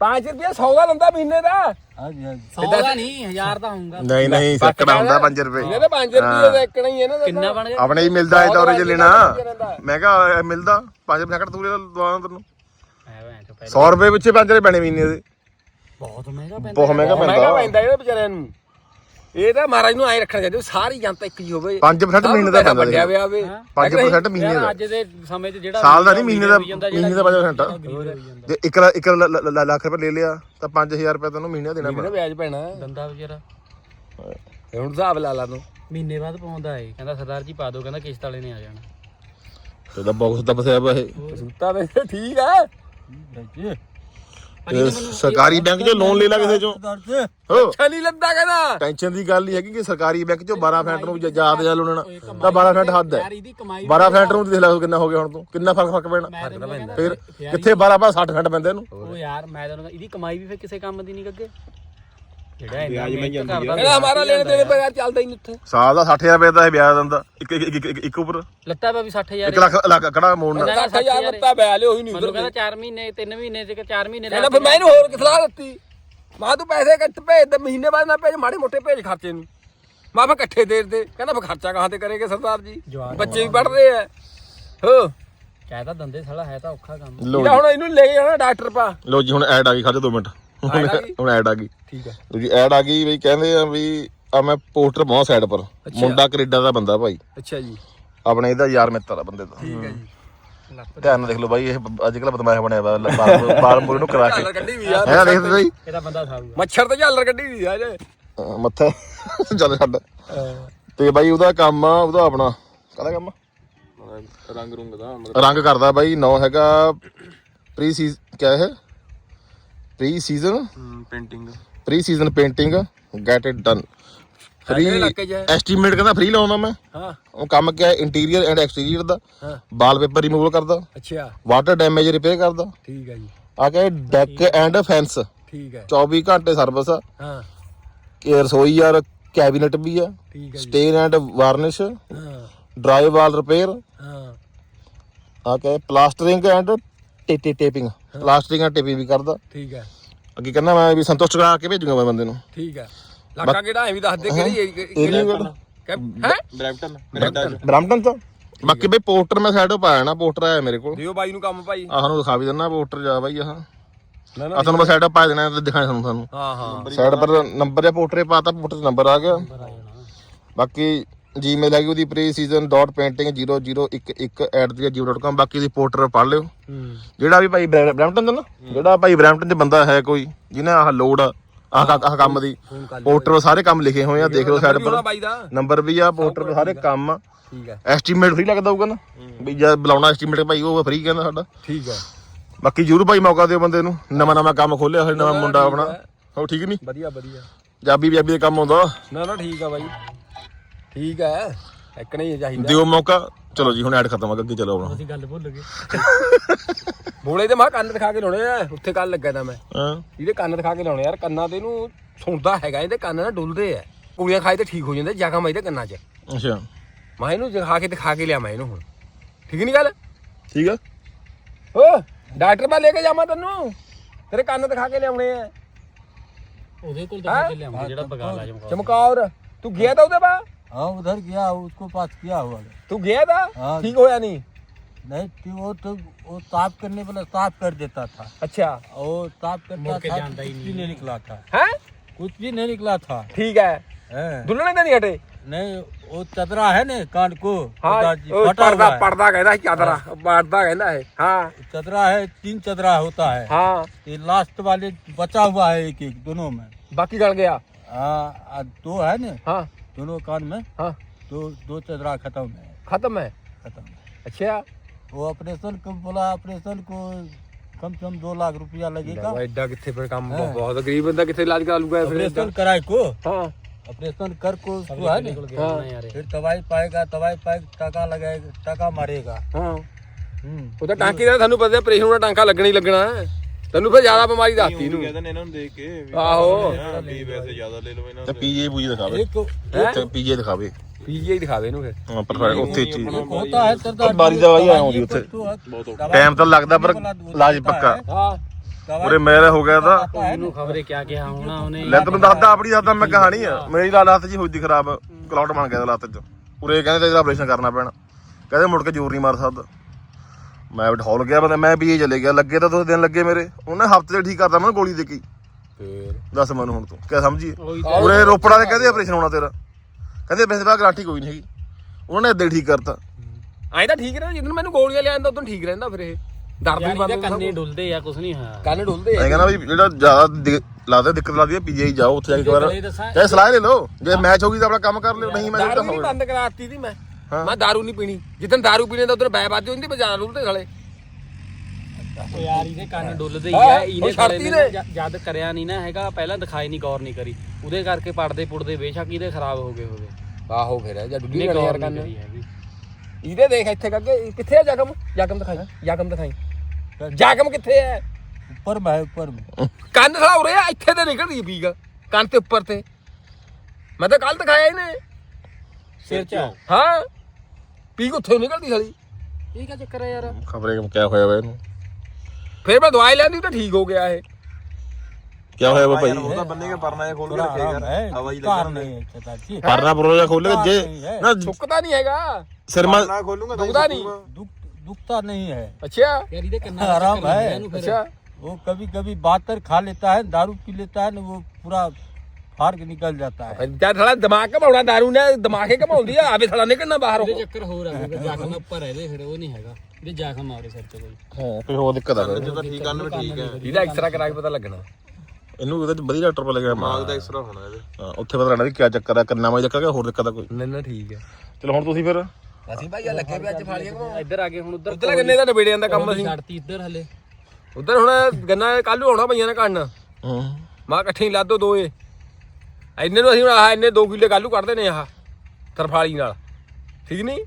5 ਰੁਪਏ 100 ਦਾ ਲੈਂਦਾ ਮਹੀਨੇ ਦਾ। ਹਾਂਜੀ ਹਾਂਜੀ। ਰੁਪਏ। ਆਪਣੇ ਮਿਲਦਾ ਲੈਣਾ। ਮੈਂ ਮਿਲਦਾ। 5 ਸੈਕੜ ਰੁਪਏ ਪਿੱਛੇ ਪੰਜ ਰੁਪਏ ਪੈਣੇ ਮਹੀਨੇ ਦੇ ਬਹੁਤ ਮਹਿੰਗਾ ਪੈਂਦਾ। ਬਹੁਤ ਮਹਿੰਗਾ ਪੈਂਦਾ। ਮਹਿੰਗਾ ਪੈਂਦਾ ਇਹਦੇ ਵਿਚਾਰਿਆਂ ਨੂੰ। ਇਹ ਤਾਂ ਮਹਾਰਾਜ ਨੂੰ ਐ ਰੱਖਣਾ ਚਾਹੀਦਾ ਸਾਰੀ ਜਨਤਾ ਇੱਕ ਜੀ ਹੋਵੇ। 5% ਮਹੀਨੇ ਦਾ ਪੈਂਦਾ ਵਿਆ ਹੋਵੇ। 5% ਮਹੀਨੇ ਦਾ। ਅੱਜ ਦੇ ਸਮੇਂ 'ਚ ਜਿਹੜਾ ਸਾਲ ਦਾ ਨਹੀਂ ਮਹੀਨੇ ਦਾ ਮਹੀਨੇ ਦਾ 5% ਜੇ 1 ਲੱਖ ਰੁਪਏ ਲੈ ਲਿਆ ਤਾਂ 5000 ਰੁਪਏ ਤੈਨੂੰ ਮਹੀਨੇ ਦੇਣਾ ਪੈਣਾ। ਵਿਆਜ ਪੈਣਾ। ਦੰਦਾ ਵਿਚਾਰਾ ਹੁਣ ਹਿਸਾਬ ਲਾ ਲਾ ਤੂੰ। ਮਹੀਨੇ ਬਾਅਦ ਪਾਉਂਦਾ ਏ ਕਹਿੰਦਾ ਸਰਦਾਰ ਜੀ ਪਾ ਦਿਓ ਕਹਿੰਦਾ ਕਿਸ਼ਤ ਵਾਲੇ ਨੇ ਆ ਜਾਣਾ। ਤੇ ਦਾ ਬਾਕਸ ਦਾ ਫਸਿਆ ਪਿਆ ਸੁੱਤਾ ਵੇ ਠੀਕ ਆ। ਸਰਕਾਰੀ ਬੈਂਕ 'ਚੋਂ ਲੋਨ ਲੈ ਲਾ ਕਿਸੇ 'ਚੋਂ। ਅੱਛਾ ਨਹੀਂ ਲੰਦਾ ਕਹਿੰਦਾ। ਟੈਨਸ਼ਨ ਦੀ ਗੱਲ ਨਹੀਂ ਹੈਗੀ ਕਿ ਸਰਕਾਰੀ ਬੈਂਕ 'ਚੋਂ 12 ਫੈਂਟ ਨੂੰ ਜ਼ਿਆਦਾ ਜਾ ਲੋਨਣਾ ਤਾਂ 12 ਫੈਂਟ ਹੱਦ ਹੈ। 12 ਫੈਂਟ ਨੂੰ ਦੇਖ ਲੈ ਕਿੰਨਾ ਹੋ ਗਿਆ ਹੁਣ ਤੂੰ। ਕਿੰਨਾ ਫ਼ਰਕ ਫ਼ਰਕ ਪੈਣਾ। ਫਿਰ ਕਿੱਥੇ 12 ਬਾਅਦ 60 ਫੈਂਟ ਪੈਂਦੇ ਇਹਨੂੰ? ਉਹ ਯਾਰ ਮੈਂ ਤੈਨੂੰ ਇਹਦੀ ਕਮਾਈ ਵੀ ਫਿਰ ਕਿਸੇ ਕੰਮ ਦੀ ਨਹੀਂ ਅੱਗੇ। ਜਿਹੜਾ ਇੰਨਾ ਮਿਹਨਤ ਕਰਦਾ ਕਹਿੰਦਾ ਹਮਾਰਾ ਲੈਣ ਦੇਣੇ ਬਗੈਰ ਚੱਲਦਾ ਹੀ ਨਹੀਂ ਉੱਥੇ। ਸਾਲ ਦਾ 60000 ਰੁਪਏ ਦਾ ਇਹ ਵਿਆਜ ਦਿੰਦਾ ਇੱਕ ਇੱਕ- ਇੱਕ ਇੱਕ- ਇੱਕ ਉੱਪਰ। ਲੱਤਾ ਪਾ ਵੀ 60000 1 ਲੱਖ ਲੱਖ ਕੜਾ ਮੋੜਨਾ ਕਹਿੰਦਾ 60000 ਲੱਤਾ ਬਿਆ ਲਿਓ ਹੀ ਨਹੀਂ ਮੈਨੂੰ ਉਧਰ ਕਹਿੰਦਾ 4 ਮਹੀਨੇ 3 ਮਹੀਨੇ ਚ 4 ਮਹੀਨੇ ਕਹਿੰਦਾ ਫਿਰ ਮੈਂ ਇਹਨੂੰ ਹੋਰ ਕਿ ਸਲਾਹ ਦਿੱਤੀ। ਮਾਂ ਤੂੰ ਪੈਸੇ ਕੱਟ ਭੇਜ ਦੇ ਮਹੀਨੇ ਬਾਅਦ ਨਾ ਭੇਜ ਮਾੜੇ ਮੋਟੇ ਭੇਜ ਖਰਚੇ ਨੂੰ। ਮਾਂ ਫਿਰ ਇਕੱਠੇ ਦੇ ਦੇ। ਕਹਿੰਦਾ ਫਿਰ ਖਰਚਾ ਕਹਾਂ ਤੇ ਕਰੇਗੇ ਸਰਦਾਰ ਜੀ? ਜਵਾਕ ਬੱਚੇ ਵੀ ਪੜ ਰਹੇ ਆ। ਹੋ। ਕਹਿਦਾ ਦੰਦੇ ਸਾਲਾ ਹੈ ਤਾਂ ਔਖਾ ਕੰਮ। ਲੋ ਇਹਦਾ ਹੁਣ ਇਹਨੂੰ ਲੈ ਜਾਣਾ ਡਾਕਟਰ ਪਾ। ਲੋ ਜੀ ਹੁਣ ਐਡ ਆ ਗਈ ਖਾਜੋ 2 ਮਿੰਟ। ਹੁਣ ਆ ਐਡ ਆ ਗਈ। ਠੀਕ ਹੈ ਲੋ ਜੀ ਐਡ ਆ ਗਈ ਬਈ ਕਹਿੰਦੇ ਆ ਵੀ ਆ ਮੈਂ ਪੋਸਟਰ ਬਹੁਤ ਸਾਈਡ ਪਰ। ਮੁੰਡਾ ਕੈਨੇਡਾ ਦਾ ਬੰਦਾ ਭਾਈ। ਅੱਛਾ ਜੀ। ਆਪਣੇ ਇਹਦਾ ਯਾਰ ਮਿੱਤਰ ਆ ਬੰਦੇ ਦਾ। ਠੀਕ ਹੈ। ਜੀ। ਧਿਆਨ ਨਾਲ ਦੇਖ ਲਓ ਬਾਈ ਇਹ ਅੱਜ ਕੱਲ ਬਦਮਾਸ਼ ਬਣਿਆ ਵਾ ਬਾਲ ਬਾਲ ਮੂਰੇ ਨੂੰ ਕਰਾ ਕੇ। ਹੈ ਦੇਖਦੇ ਬਈ। ਇਹਦਾ ਬੰਦਾ ਸਾਊਗਾ ਮੱਛਰ ਤੇ ਝਾਲਰ ਕੱਢੀ ਵੀ ਆ ਜੇ ਮੱਥਾ ਚੱਲ ਛੱਡ। ਤੇ ਬਾਈ ਉਹਦਾ ਕੰਮ ਆ ਉਹਦਾ ਆਪਣਾ। ਕਾਹਦਾ ਕੰਮ ਆ? ਰੰਗ ਰੁੰਗ ਦਾ। ਰੰਗ ਕਰਦਾ ਬਾਈ ਨੌ ਹੈਗਾ ਪ੍ਰੀ ਸੀਜ਼ ਕਿਆ ਹੈ pre season painting pre season painting get it done free. Estimate ਕਹਿੰਦਾ ਫ੍ਰੀ ਲਾਉਂਦਾ ਮੈਂ। ਹਾਂ। ਉਹ ਕੰਮ ਕਿਆ ਇੰਟੀਰੀਅਰ ਐਂਡ ਐਕਸਟੀਰੀਅਰ ਦਾ। ਹਾਂ। ਵਾਲ ਪੇਪਰ ਰਿਮੂਵਲ ਕਰਦਾ। ਅੱਛਾ। ਵਾਟਰ ਡੈਮੇਜ ਰਿਪੇਅਰ ਕਰਦਾ। ਠੀਕ ਹੈ ਜੀ। ਆ ਕੇ ਡੈਕ ਐਂਡ ਫੈਂਸ ਠੀਕ ਹੈ। 24 ਘੰਟੇ ਸਰਵਿਸ ਆ। ਹਾਂ। ਕਿ ਰਸੋਈ ਯਾਰ ਕੈਬਿਨਟ ਵੀ ਆ। ਸਟੇਨ ਐਂਡ ਵਾਰਨਿਸ਼ ਹਾਂ। ਡਰਾਈ ਵਾਲ ਰਿਪੇਅਰ ਹਾਂ। ਆ ਕੇ ਪਲਾਸਟਰਿੰਗ ਐਂਡ ਟੇਟੇ ਟੇਪਿੰਗ। ਪਲਾਸਟਰਿੰਗ ਐਂਡ ਟੇਪਿੰਗ ਵੀ ਕਰਦਾ। ਠੀਕ ਹੈ। ਅੱਗੇ ਕਹਿੰਦਾ ਮੈਂ ਵੀ ਸੰਤੁਸ਼ਟ ਕਰਾ ਕੇ ਭੇਜੂਗਾ ਮੈਂ ਬੰਦੇ ਨੂੰ। ਠੀਕ ਹੈ। ਲਾਕਾ ਕਿਹੜਾ ਐ ਵੀ ਦੱਸ ਦੇ ਕਿਹੜੀ ਇਹ ਕਿਹੜੀ ਹੈ? ਬ੍ਰੈਂਪਟਨ ਤੋਂ। ਬਾਕੀ ਬਈ ਪੋਸਟਰ ਮੈਂ ਸਾਈਡ ਤੋਂ ਪਾਇਆ ਨਾ ਪੋਸਟਰ ਆਇਆ ਮੇਰੇ ਕੋਲ। ਦਿਓ ਬਾਈ ਨੂੰ ਕੰਮ ਭਾਈ। ਆਹ ਨੂੰ ਦਿਖਾ ਵੀ ਦਿੰਦਾ ਪੋਸਟਰ ਜਾ ਬਾਈ ਆਹ। ਨਾ ਆ ਤੁਹਾਨੂੰ ਮੈਂ ਸਾਈਡ ਪਾ ਦੇਣਾ ਤੇ ਦਿਖਾਣਾ ਤੁਹਾਨੂੰ ਤੁਹਾਨੂੰ ਹਾਂ ਹਾਂ। ਸਾਈਡ ਪਰ ਨੰਬਰ ਜਾਂ ਪੋਸਟਰ ਪਾਤਾ ਪੋਸਟਰ ਨੰਬਰ ਆ ਗਿਆ। ਬਾਕੀ ਜੀਮੇਲ ਹੈਗੀ ਉਹਦੀ precision.painting0011@gmail.com ਬਾਕੀ ਦੀ ਪੋਸਟਰ ਪੜ ਲਿਓ ਜਿਹੜਾ ਵੀ ਭਾਈ ਬ੍ਰੈ- ਬਰੈਂਪਟਨ ਦਾ ਨਾ ਜਿਹੜਾ ਭਾਈ ਬਰੈਂਪਟਨ 'ਚ ਬੰਦਾ ਹੈ ਕੋਈ ਜਿਹਨੇ ਆਹ ਲੋਡ ਆ ਆਹ ਆਹ ਕੰਮ ਦੀ ਪੋਸਟਰ ਸਾਰੇ ਕੰਮ ਲਿਖੇ ਹੋਏ ਆ ਦੇਖ ਲਓ ਸਾਈਡ ਪਰ ਬਾਈ ਦਾ। ਨੰਬਰ ਵੀ ਆ ਪੋਸਟਰ ਤੇ ਸਾਰੇ ਕੰਮ ਆ। ਠੀਕ ਹੈ ਐਸਟੀਮੇਟ ਫ੍ਰੀ ਲੱਗਦਾ ਹੋਊਗਾ ਨਾ। ਵੀ ਜਦ ਬੁਲਾਉਣਾ ਐਸਟੀਮੇਟ ਭਾਈ ਉਹ ਫ੍ਰੀ ਕਹਿੰਦਾ ਸਾਡਾ। ਠੀਕ ਹੈ ਬਾਕੀ ਜਰੂਰ ਭਾਈ ਮੌਕਾ ਦਿਓ ਬੰਦੇ ਨੂੰ। ਨਵਾਂ ਨਵਾਂ ਕੰਮ ਖੋਲਿਆ ਹੋਇਆ ਨਵਾਂ ਮੁੰਡਾ ਆਪਣਾ। ਹੋ ਠੀਕ ਨਹੀਂ? ਵਧੀਆ ਵਧੀਆ। ਜਾਬੀ ਪੰਜਾਬੀ ਦੇ ਕੰਮ ਆਉਂਦਾ। ਨਾ ਨਾ ਠੀਕ ਆ ਬਾਈ। ਠੀਕ ਹੈ ਇੱਕ ਨਹੀਂ ਚਾਹੀਦਾ। ਦਿਓ ਮੌਕਾ। ਚਲੋ ਜੀ ਹੁਣ ਐਡ ਖਤਮ ਆ ਅੱਗੇ ਚਲੋ ਆਪਣਾ। ਅਸੀਂ ਗੱਲ ਭੁੱਲ ਗਏ। ਬੋਲੇ ਤੇ ਮੈਂ ਕੰਨ ਦਿਖਾ ਕੇ ਲਾਉਣੇ ਆ ਉੱਥੇ ਕੱਲ ਲੱਗਾ ਤਾਂ ਮੈਂ। ਹਾਂ। ਇਹਦੇ ਕੰਨ ਦਿਖਾ ਕੇ ਲਾਉਣੇ ਯਾਰ ਕੰਨਾਂ ਤੇ ਇਹਨੂੰ ਸੁਣਦਾ ਹੈਗਾ ਇਹਦੇ ਕੰਨ ਨਾ ਡੁੱਲਦੇ ਆ। ਕੁੜੀਆਂ ਖਾਏ ਤੇ ਠੀਕ ਹੋ ਜਾਂਦੇ ਜ਼ਖਮ ਇਹਦੇ ਕੰਨਾਂ 'ਚ। ਅੱਛਾ। ਮੈਂ ਇਹਨੂੰ ਦਿਖਾ ਕੇ ਦਿਖਾ ਕੇ ਲਿਆ ਮੈਂ ਇਹਨੂੰ ਹੁਣ। ਠੀਕ ਨਹੀਂ ਗੱਲ? ਠੀਕ ਆ। ਓ ਡਾਕਟਰ ਮੈਂ ਲੈ ਕੇ ਜਾਵਾਂ ਤੈਨੂੰ। ਤੇਰੇ ਕੰਨ ਦਿਖਾ ਕੇ ਲਿਆਉਣੇ ਆ। ਉਹਦੇ ਕੋਲ ਤਾਂ ਕੇ ਲਿਆਉਂਦੇ ਜਿਹੜਾ ਬਗਾਲਾ ਜਮਕਾ ਚਮਕੌਰ ਤੂੰ ਗਿਆ ਤਾਂ ਉਹਦੇ ਬਾ हाँ उधर गया उसको पास किया हुआ तू गया था? हाँ। ठीक हो या नहीं? नहीं तो वो तो वो साफ़ करने वाला साफ़ कर देता था। अच्छा। वो साफ़ करता था कुछ भी नहीं निकला था। है? कुछ भी नहीं निकला था। ठीक है। दुल्हन नहीं हटे? नहीं वो चदरा है ना कान को? हाँ, पर्दा पर्दा कहना है चदरा हाँ। पर्दा कहना है। हाँ। चदरा है तीन चदरा होता है। हाँ। ये लास्ट वाले बचा हुआ है एक एक दोनों में। बाकी गड़ गया? हाँ तो है ना। हाँ। दोनों कान में ਹਾਂ दो दो चदरा खत्म है ਖਤਮ ਹੈ खत्म है ਅੱਛਾ वो ऑपरेशन को बोला ऑपरेशन को कम से कम दो लाख रुपया लगेगा ਐਡਾ ਕਿੱਥੇ ਫਿਰ ਕੰਮ ਬਹੁਤ ਗਰੀਬ ਬੰਦਾ ਕਿੱਥੇ ਇਲਾਜ ਕਰਾ ਲੂਗਾ ਫਿਰ ऑपरेशन कराए को ਹਾਂ ऑपरेशन कर को उसको है ना ਨਿਕਲ ਗਿਆ ਨਾ ਯਾਰ ਇਹ। फिर दवाई पाएगा दवाई पाएगा टका लगाएगा टका मारेगा ਹਾਂ हम्म ਉਹ ਤਾਂ ਟਾਂਕੀ ਦਾ ਤੁਹਾਨੂੰ ਪਤਾ ਪ੍ਰੇਸ਼ਨ ਦਾ ਟਾਂਕਾ ਲੱਗਣਾ ਹੀ ਲੱਗਣਾ ਹੈ। ਤੈਨੂੰ ਫਿਰ ਜ਼ਿਆਦਾ ਬਿਮਾਰੀ ਦੱਸਤੀ ਇਹਨੂੰ ਕਹਿੰਦੇ ਨੇ ਇਹਨਾਂ ਨੂੰ ਦੇਖ ਕੇ ਵੀ ਆਹੋ ਵੀ ਵੈਸੇ ਜ਼ਿਆਦਾ ਲੈ ਲਓ ਇਹਨਾਂ ਤੇ ਪੀਜੇ ਪੂਜੀ ਦਿਖਾਵੇ एक ਤੇ ਪੀਜੇ ਦਿਖਾਵੇ ਪੀਜੀਆਈ ਦਿਖਾਵੇ ਇਹਨੂੰ ਫਿਰ ਹਾਂ ਪਰਫੈਕਟ ਉੱਥੇ ਚੀਜ਼ एक होता है सरदार बारी दवाई आऊंगी उसे। बहुत ਟਾਈਮ ਤਾਂ ਲੱਗਦਾ ਪਰ ਇਲਾਜ ਪੱਕਾ ਹਾਂ ਉਰੇ ਮੇਰਾ ਹੋ ਗਿਆ ਤਾਂ ਉਹਨੂੰ ਖਬਰੇ ਕਿਆ ਕਿਹਾ ਹੋਣਾ ਉਹਨੇ ਲੈ ਤੈਨੂੰ ਦੱਸਦਾ ਆਪਣੀ ਦੱਸਦਾ ਮੈਂ ਕਹਾਣੀ ਆ ਮੇਰੀ ਲਾਲ ਹੱਥ ਜੀ ਹੋਈ ਦੀ ਖਰਾਬ ਕਲੌਟ ਬਣ ਗਿਆ ਲੱਤ 'ਚ ਉਰੇ ਕਹਿੰਦੇ ਤੇਰਾ ਆਪਰੇਸ਼ਨ ਕਰਨਾ ਪੈਣਾ ਕਹਿੰਦੇ ਮੁੜ ਕੇ ਜ਼ੋਰ ਨਹੀਂ ਮਾਰ ਸਕਦਾ ਮੈਂ ਢੋਲ ਗਿਆ ਬੰਦਾ ਮੈਂ ਵੀ ਚਲੇ ਗਿਆ। ਲੱਗੇ ਤਾਂ ਦੋ ਦਿਨ ਲੱਗੇ ਮੇਰੇ। ਉਹਨੇ ਹਫ਼ਤੇ ਤੇ ਠੀਕ ਕਰਤਾ ਮੈਨੂੰ ਗੋਲੀ ਦੇ ਕੇ ਫੇਰ? ਦੱਸ ਮੈਨੂੰ ਹੁਣ ਤੂੰ ਕਿਆ ਸਮਝੀ? ਉਹੀ ਉਰੇ ਰੋਪੜਾ ਦੇ ਕਹਿੰਦੇ ਆਪਰੇਸ਼ਨ ਹੋਣਾ ਤੇਰਾ। ਕਹਿੰਦੇ ਵੈਸੇ ਤਾਂ ਗਾਰੰਟੀ ਕੋਈ ਨਹੀਂ ਹੈਗੀ। ਉਹਨਾਂ ਨੇ ਹੀ ਠੀਕ ਕਰਤਾ। ਐਂ ਤਾਂ ਠੀਕ ਰਹਿੰਦਾ ਜਦੋਂ ਮੈਨੂੰ ਗੋਲੀਆਂ ਲਿਆਂਦਾ ਉਦੋਂ ਠੀਕ ਰਹਿੰਦਾ ਫਿਰ ਇਹ। ਦਰਦ ਵੀ ਬੰਦ ਕੰਨੇ ਡੁੱਲਦੇ ਆ ਕੁਛ ਨਹੀਂ ਹੋਇਆ ਕੰਨ ਡੁੱਲਦੇ ਮੈਂ ਕਹਿੰਦਾ ਵੀ ਜਿਹੜਾ ਜ਼ਿਆਦਾ ਦਿ- ਲੱਗਦਾ ਦਿੱਕਤ ਲੱਗਦੀ ਹੈ ਪੀਜੀਆਈ ਜਾਓ ਉੱਥੇ ਜਾ ਕੇ ਇੱਕ ਵਾਰ। ਚਾਹੇ ਸਲਾਹ ਲੈ ਲਓ। ਜੇ ਮੈਚ ਹੋ ਗਈ ਤਾਂ ਆਪਣਾ ਕੰਮ ਕਰ ਲਿਓ ਨਹੀਂ ਮੈਚ ਤਾਂ ਬੰਦ ਕਰਾਤੀ ਸੀ ਮੈਂ। ਹਾਂ। ਮੈਂ ਦਾਰੂ ਨਹੀਂ ਪੀਣੀ ਜਿੱਦਣ ਦਾਰੂ ਪੀਣੇ ਦਾ ਉਦੋਂ ਬੈ ਬਾਦੀ ਹੁੰਦੀ ਬਾਜ਼ਾਰ ਰੁਲਦੇ ਸਾਲੇ ਉਹ ਯਾਰ ਇਹਦੇ ਕੰਨ ਡੁੱਲਦੇ ਹੀ ਹਾਂ, ਆ ਉਹ ਇਹਨੇ ਛੱਡਤੀ ਸਾਲੇ ਨੇ। ਨੇ ਜ- ਜਦ ਕਰਿਆ ਨਹੀਂ ਨਾ ਹੈਗਾ ਪਹਿਲਾਂ ਦਿਖਾਈ ਨਹੀਂ ਗੌਰ ਨਹੀਂ ਕਰੀ ਉਹਦੇ ਕਰਕੇ ਪੜਦੇ ਪੁੜਦੇ ਬੇਸ਼ੱਕ ਇਹਦੇ ਖਰਾਬ ਹੋ ਗਏ ਹੋਵੇ ਆਹੋ ਫਿਰ ਜਾਂ ਡੁੱਲੀ ਇਹਨੇ ਗਏ ਯਾਰ ਗੌਰ ਨਹੀਂ ਕੰਨ ਕਰੀ ਹੈਗੀ ਇਹਦੇ ਦੇਖ ਇੱਥੇ ਕਰਕੇ ਕਿੱਥੇ ਆ ਜਗਮ ਜਗਮ ਦਿਖਾਈ ਜਗਮ ਦਿਖਾਈ ਜਗਮ ਕਿੱਥੇ ਹੈ ऊपर में है ऊपर में ਕੰਨ ਸਾਲਾ ਉਰੇ ਆ ਇੱਥੇ ਤੇ ਨਿਕਲਦੀ ਪੀਗ ਕੰਨ ਤੇ ਉੱਪਰ ਤੇ ਮੈਂ ਤਾਂ ਕੱਲ ਦਿਖਾਇਆ ਇਹਨੇ ਸਿਰ ਚ ਆ। ਹਾਂ ਪੀਗ ਉੱਥੇ ਨਿਕਲਦੀ ਸਾਲੀ ਇਹ ਕਾ ਚੱਕਰ ਹੈ ਯਾਰ ਖਬਰੇ ਕਿਆ ਹੋਇਆ ਵਾ ਇਹਨੂੰ ਫਿਰ ਮੈਂ ਦਵਾਈ ਲੈਂਦੀ ਤਾਂ ਠੀਕ ਹੋ ਗਿਆ ਇਹ ਕਿਆ ਹੋਇਆ ਵਾ ਭਾਈ ਉਹ ਤਾਂ ਬੰਨੇ ਕੇ ਪਰਨਾ ਜਿਹਾ ਖੋਲ ਕੇ थोड़ा ਰੱਖੇਗਾ आराम है ਹਵਾ ਹੀ कार ਲੱਗਣੀ नहीं है चाची ਪਰਨਾ ਪਰੋਜਾ ਖੋਲੇ ਜੇ ਨਾ ਸੁੱਕਦਾ ਨਹੀਂ ਹੈਗਾ ਸਿਰਮਾ ਨਾ ਖੋਲੂਗਾ ਤਾਂ ਹੀ ਦੁਖਦਾ ਨਹੀਂ ਸੁੱਕੂਗਾ। दुख दुखता नहीं है ਅੱਛਾ ਯਾਰ ਇਹਦੇ ਕੰਨਾਂ ਦਾ आराम ਚੱਕਰ है। ਇਹਨੂੰ ਫਿਰ ਅੱਛਾ वो कभी कभी बातर खा लेता है दारू पी लेता है ना वो पूरा फाड़ के निकल जाता है ਜਦ ਸਾਲਾ ਦਿਮਾਗ ਘਮਾਉਣਾ ਦਾਰੂ ਨੇ ਦਿਮਾਗੇ ਘਮਾਉਂਦੀ ਆ ਆਵੇ ਸਾਲਾ ਨਿਕਲਣਾ ਬਾਹਰ ਇਹਦੇ ਉਹ ਚੱਕਰ ਹੋਰ ਆ ਗਿਆ ਜ਼ਖਮ ਉੱਪਰ ਹੈ ਇਹਦੇ ਫਿਰ ਉਹ ਨਹੀਂ ਹੈਗਾ ਇਹਦੇ ਜ਼ਖਮ ਆ ਉਹਦੇ ਸਿਰ ਤੇ ਕੋਈ ਹਾਂ ਕੋਈ ਹੋਰ ਦਿੱਕਤ ਆ ਕੰਨ ਫਿਰ। ਚ ਤਾਂ ਠੀਕ ਕੰਨ ਨੂੰ ਠੀਕ ਹੈ ਇਹਦਾ ਐਕਸਰਾ ਕਰਾ ਕੇ ਪਤਾ ਲੱਗਣਾ ਇਹਨੂੰ ਉਹਦੇ ਚ ਵਧੀਆ ਡਾਕਟਰ ਪਾ ਲੱਗਿਆ ਦਿਮਾਗ ਦਾ ਐਕਸਰਾ ਹੋਣਾ ਇਹਦੇ ਹਾਂ ਉੱਥੇ ਪਤਾ ਲੱਗਣਾ ਵੀ ਕਿਆ ਚੱਕਰ ਆ ਕੰਨਾਂ ਵਿੱਚ ਚੱਕਰ ਆ ਹੋਰ ਦਿੱਕਤ ਆ ਕੋਈ ਨਾ ਨਾ ਠੀਕ ਹੈ ਚਲੋ ਹੁਣ ਤੁਸੀਂ ਫਿਰ ਅਸੀਂ ਭਾਈ ਆ ਲੱਗੇ ਵੀ ਅੱਜ ਫਾਲੀਆਂ ਘਮਾਉਣ ਇੱਧਰ ਆ ਗਏ ਹੁਣ ਉਧਰ ਉਧਰ ਗੰਨੇ ਦਾ ਨਵੇੜੇ ਜਾਂਦਾ ਕੰਮ ਅਸੀਂ ਛੱਡਤੀ ਇੱਧਰ ਹਲੇ ਉਧਰ ਹੁਣ ਗੰਨਾ ਕੱਲ ਨੂੰ ਆਉਣਾ ਪਈਆਂ ਨੇ ਕੰਨ ਹੂੰ ਮਾ ਇਕੱਠੇ ਹੀ ਲਾਦੋ ਦੋਏ ਇੰਨੇ ਨੂੰ ਅਸੀਂ ਹੁਣ ਆਹ ਇੰਨੇ 2 ਕਿੱਲੇ ਕੱਲੂ ਕੱਢਦੇ ਨੇ ਆਹ ਤਰਫਾਲੀ ਨਾਲ। ਠੀਕ ਨਹੀਂ?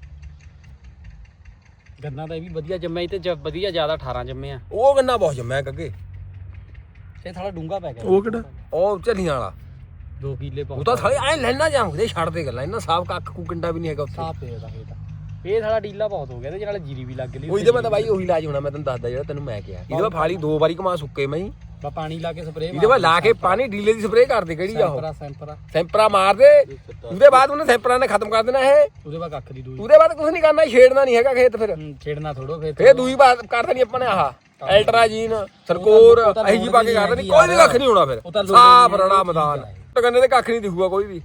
ਗੰਨਾ ਤਾਂ ਇਹ ਵੀ ਵਧੀਆ ਜੰਮਿਆ ਤੇ ਜ- ਵਧੀਆ ਜ਼ਿਆਦਾ 18 ਜੰਮਿਆ। ਉਹ ਗੰਨਾ ਬਹੁਤ ਜੰਮਿਆ ਕੱਗੇ ਤੇ ਥੋੜਾ ਡੂੰਗਾ ਪੈ ਗਿਆ। ਉਹ ਕਿਹੜਾ? ਉਹ ਝੱਲੀਆਂ ਵਾਲਾ। 2 ਕਿੱਲੇ ਉਹ ਤਾਂ ਸਾਲੇ ਐ ਲੈਣਾ ਜਾਂਦੇ ਛੱਡਦੇ ਗੱਲਾਂ ਇਹਨਾਂ ਸਾਫ਼ ਕੱਖ ਕੂ ਕਿੰਡਾ ਵੀ ਨਹੀਂ ਹੈਗਾ ਉੱਥੇ। ਸਾਫ਼ ਪਿਆ ਦਾ ਇਹ ਤਾਂ। ਇਹ ਸਾਲਾ ਡੀਲਾ ਬਹੁਤ ਹੋ ਗਿਆ ਤੇ ਨਾਲ ਜੀਰੀ ਵੀ ਲੱਗ ਲਈ ਉਹੀ ਤੇ ਮੈਂ ਤਾਂ ਬਾਈ ਉਹੀ ਇਲਾਜ ਹੋਣਾ ਮੈਂ ਤੈਨੂੰ ਦੱਸਦਾ ਜਿਹੜਾ ਤੈਨੂੰ ਮੈਂ ਕਿਹਾ। ਇਹਦੇ ਫਾਲੀ ਦੋ ਵਾਰੀ ਘਮਾ ਸੁੱਕੇ ਮੈਂ ਹੀ। ਬਾ ਪਾਣੀ ਲਾ ਕੇ ਸਪਰੇਅ ਇਹਦੇ ਬਾਅਦ ਲਾ ਕੇ ਪਾਣੀ ਡੀਲੇ ਦੀ ਸਪਰੇਅ ਕਰਦੇ ਕਿਹੜੀ ਆ ਉਹ? ਸੈਂਪਰਾ ਸੈਂਪਰਾ। ਸੈਂਪਰਾ ਮਾਰ ਦੇ। ਉਹਦੇ ਬਾਅਦ ਉਹਨੇ ਸੈਂਪਰਾਂ ਨੇ ਖਤਮ ਕਰ ਦੇਣਾ ਇਹ। ਉਹਦੇ ਬਾਅਦ ਕੱਖ ਦੀ ਦੂਈ। ਉਹਦੇ ਬਾਅਦ ਕੁਝ ਨਹੀਂ ਕਰਨਾ ਛੇੜਨਾ ਨਹੀਂ ਹੈਗਾ ਖੇਤ ਫਿਰ। ਹੂੰ, ਛੇੜਨਾ ਥੋੜੋ ਫਿਰ ਫੇਰ ਦੂਈ ਬਾਤ ਕਰ ਦੇਣੀ ਆਪਾਂ ਨੇ ਆਹ। ਅਲਟਰਾਜੀਨ ਸਰਕੋਰ ਉਹ ਤਾਂ ਜੀ ਪਾ ਕੇ ਕਰ ਦੇਣੀ। ਕੋਈ ਵੀ ਕੱਖ ਨਹੀਂ ਹੋਣਾ ਫਿਰ। ਉਹ ਤਾਂ ਲੋੜ ਸਾਫ਼ ਨਹੀਂ ਹੈ, ਰੜਾ ਮੈਦਾਨ। ਤੇ ਕੱਖ ਨਹੀਂ ਦਿਖੂਗਾ ਕੋਈ ਵੀ।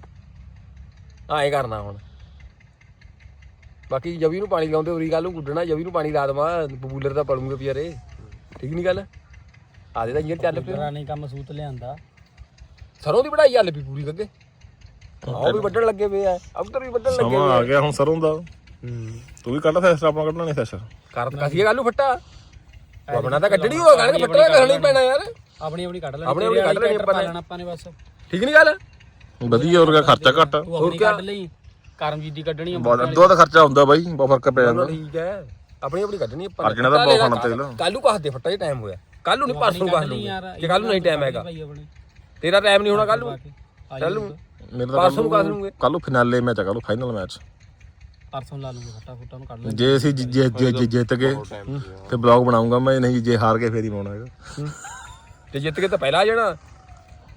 ਐਂ ਕਰਨਾ ਹੁਣ। ਬਾਕੀ ਜਵੀ ਨੂੰ ਪਾਣੀ ਲਾਉਂਦੇ ਉਰੀ ਗੱਲ ਨੂੰ ਗੁੱਡਣਾ ਜਵੀ ਨੂੰ ਪਾਣੀ ਲਾ ਦਵਾਂ। ਬਬੂਲਰ ਦਾ ਪੜੂਗੇ ਪਿਆਰੇ ਠੀਕ ਨਹੀਂ ਗੱਲ? ਆਦੇ ਤਾਂ ਇੰਜਰ ਚੱਲ ਪਿਆ ਨਹੀਂ ਕੰਮ ਸੂਤ ਲਿਆਂਦਾ। ਸਰੋਂ ਦੀ ਵਢਾਈ ਚੱਲ ਪਈ ਪੂਰੀ ਗੱਗੇ ਉਹ ਵੀ ਵੱਢਣ ਲੱਗੇ ਪਏ ਆ ਉੱਧਰ ਵੀ ਵੱਢਣ ਲੱਗੇ ਸਮਾਂ ਆ ਗਿਆ ਹੁਣ ਸਰੋਂ ਦਾ। ਹੂੰ। ਤੂੰ ਵੀ ਕੱਢ ਫੈਸਲਾ ਆਪਣਾ ਕੱਢਣਾ ਨਹੀਂ ਫੈਸਲਾ ਕਰ ਕਸੀਏ ਗੱਲ ਨੂੰ ਫੱਟਾ। ਆਪਣਾ ਤਾਂ ਕੱਢਣੀ ਹੋ ਗੱਲ ਫੱਟਣਾ ਕੱਢਣਾ ਪੈਣਾ ਯਾਰ। ਆਪਣੀ ਆਪਣੀ ਕੱਢ ਲੈਣੀ ਆਪਣੀ ਆਪਣੀ ਕੱਢ ਲੈਣੀ ਆਪਾਂ ਨੇ। ਲੈਣਾ ਆਪਾਂ ਨੇ ਬਸ। ਠੀਕ ਨਹੀਂ ਗੱਲ? ਵਧੀਆ ਹੋਰ ਕਿਆ ਖਰਚਾ ਘੱਟ। ਆਪਣੀ ਕੱਢ ਲਈ। ਕਰਮਜੀਤ ਦੀ ਕੱਢਣੀ ਆ ਬਹੁਤ ਅੱਧੋ ਦਾ ਖਰਚਾ ਹੁੰਦਾ ਬਾਈ ਬਹੁਤ ਫ਼ਰਕ ਪੈ ਜਾਂਦਾ। ਠੀਕ ਹੈ। ਆਪਣੀ ਆਪਣੀ ਕੱਢਣੀ ਆਪਾਂ ਅਰਜਣਾ ਦਾ ਬਹੁਤ ਖਾਣਾ ਤੇਲ। ਕੱਲ ਕਹਦੇ ਫੱਟਾ ਹੀ ਟਾਈਮ ਹੋਇਆ। ਕੱਲ ਨੂੰ ਨਹੀਂ ਪਰਸੋਂ ਕੱਢ ਲੂੰਗੇ ਜੇ ਕੱਲ ਨੂੰ ਨਹੀਂ ਟਾਈਮ ਹੈਗਾ। ਭਾਈ ਆਪਣੇ। ਤੇਰਾ ਟਾਈਮ ਨਹੀਂ ਹੋਣਾ ਕੱਲ ਨੂੰ। ਚੱਲ ਨੂੰ ਮੇਰੇ ਤਾਂ ਪਰਸੋਂ ਨੂੰ ਕਰ ਲੂੰਗੇ ਕੱਲ ਨੂੰ ਫਿਨਾਲੇ ਮੈਚ ਆ ਕੱਲ ਨੂੰ ਫਾਈਨਲ ਮੈਚ ਪਰਸੋਂ ਲਾ ਲੂੰਗੇ ਫਟਾ ਫੁੱਟਾ ਨੂੰ ਕੱਢ ਲੈ ਜੇ ਅਸੀਂ ਜਿ- ਜੇ ਜੇ- ਜੇ ਜਿੱਤ ਗਏ ਤੇ ਬਲੌਗ ਬਣਾਉਂਗਾ ਮੈਂ ਨਹੀਂ ਜੇ ਹਾਰ ਕੇ ਫੇਰ ਹੀ ਪਾਉਣਾ ਹੈਗਾ। ਤੇ ਜਿੱਤ ਕੇ ਤਾਂ ਪਹਿਲਾਂ ਆ ਜਾਣਾ।